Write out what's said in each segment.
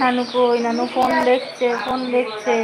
নানু কই নানু ফোন দেখছে ফোন দেখছে।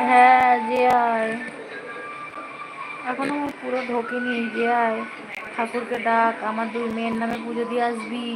হ্যাঁ আয় এখনও পুরো ঢোকেনি যে আয় ঠাকুরকে ডাক, আমার দুই মেয়ের নামে পুজো দিয়ে আসবি।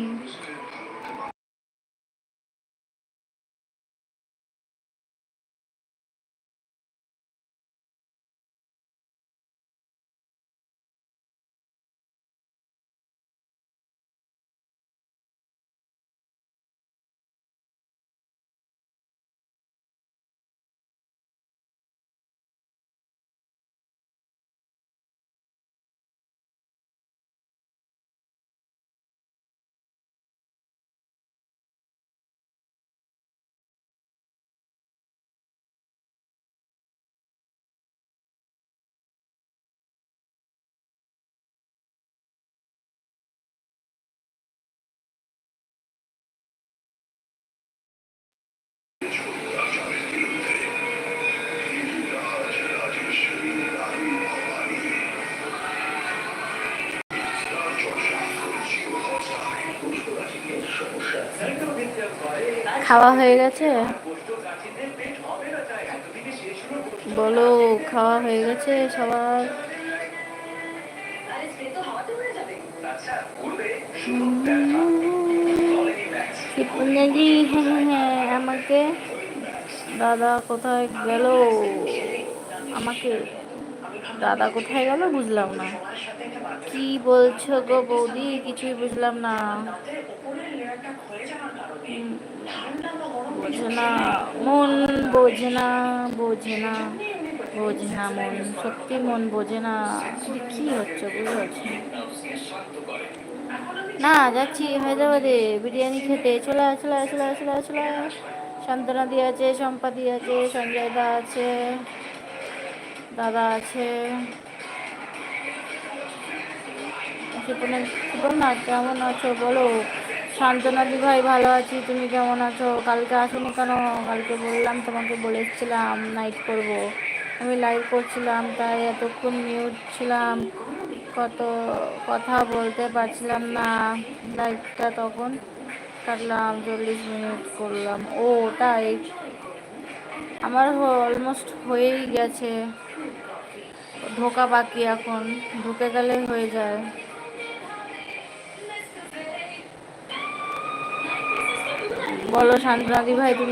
খাওয়া হয়ে গেছে? বলো, খাওয়া হয়ে গেছে সবার? শিপুনাজি হ্যাঁ হ্যাঁ আমাকে। দাদা কোথায় গেল? আমাকে। দাদা কোথায় গেল বুঝলাম না। কি বলছো গো বৌদি? কিছুই বুঝলাম না। বোঝে না মন বোঝে না বোঝে না বোঝে না মন, সত্যি মন বোঝে না কি হচ্ছে বুঝতে পারছি না, যাচ্ছি হায়দ্রাবাদে। বিরিয়ানি খেতে। চলে চলে চলে আয় শান্তনা দি আছে সম্পাদি আছে, সঞ্জয় দা আছে। দাদা আছে। সুপর্ণা কেমন আছো? বলো। শান্তনা দি ভাই, ভালো আছি। তুমি কেমন আছো? কালকে আসোনি কেন? কালকে বললাম, তোমাকে বলেছিলাম নাইট করব। আমি লাইভ করছিলাম, তাই এতক্ষণ মিউট ছিলাম। কত কথা বলতে পারছিলাম না। লাইভটা তখন কাটলাম, চল্লিশ মিনিট করলাম। ও, তাই? আমার অলমোস্ট হয়েই গেছে। ঢোকা বাকি এখন ঢুকে গেলে হয়ে যায়। বলো শান্তনাদি ভাই তুমি